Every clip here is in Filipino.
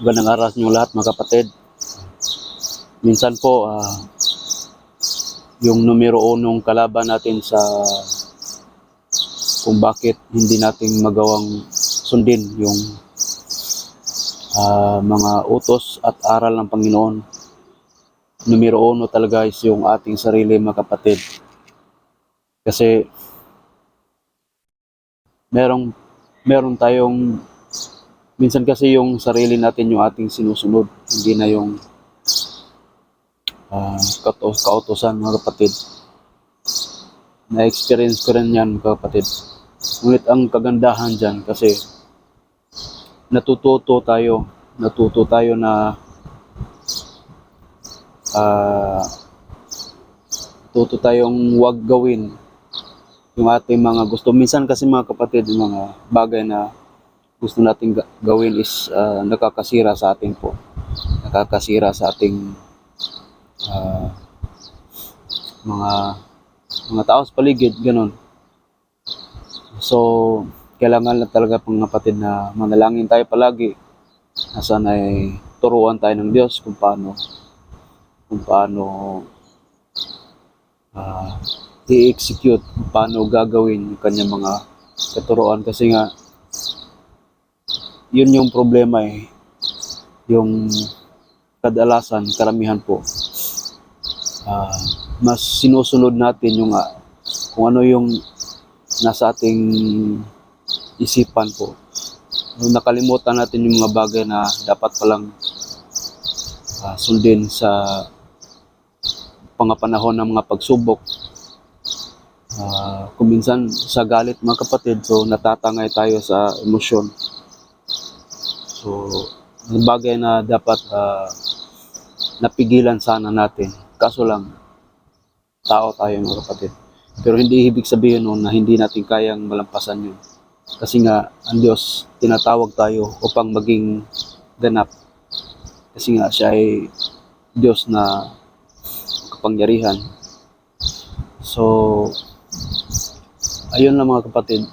Magandang araw sa inyo lahat mga kapatid. Minsan po, ah, yung numero unong kalaban natin sa kung bakit hindi natin magawang sundin yung ah, mga utos at aral ng Panginoon. Numero uno talaga is yung ating sarili mga kapatid. Kasi merong meron tayong minsan kasi yung sarili natin yung ating sinusunod, hindi na yung uh, kautosan mga kapatid. Na-experience ko rin yan mga kapatid. Ngunit ang kagandahan dyan kasi natututo tayo, natuto tayo na ah tuto tayong wag gawin yung ating mga gusto. Minsan kasi mga kapatid, mga bagay na gusto nating ga- gawin is ah, nakakasira sa atin po. Nakakasira sa ating ah, mga mga tao sa paligid, ganun. So, kailangan lang talaga pang kapatid na manalangin tayo palagi na sana ay turuan tayo ng Diyos kung paano kung paano ah, i-execute, kung paano gagawin yung kanyang mga katuruan kasi nga yun yung problema eh. Yung kadalasan, karamihan po, ah, mas sinusunod natin yung ah, kung ano yung nasa ating isipan po. Nakalimutan natin yung mga bagay na dapat palang ah, sundin sa pangapanahon ng mga pagsubok. Ah, kung minsan sa galit mga kapatid, so natatangay tayo sa emosyon. So, bagay na dapat ah, napigilan sana natin. Kaso lang, tao tayo mga kapatid. Pero hindi ibig sabihin nun na hindi natin kayang malampasan yun. Kasi nga, ang Diyos, tinatawag tayo upang maging ganap. Kasi nga, siya ay Diyos na kapangyarihan. So, ayun lang mga kapatid.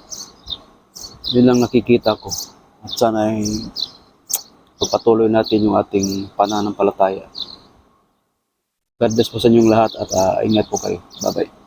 Yun lang nakikita ko. At sana ay pagpatuloy natin yung ating pananampalataya. God bless po sa inyong lahat at ah, ingat po kayo. Bye-bye.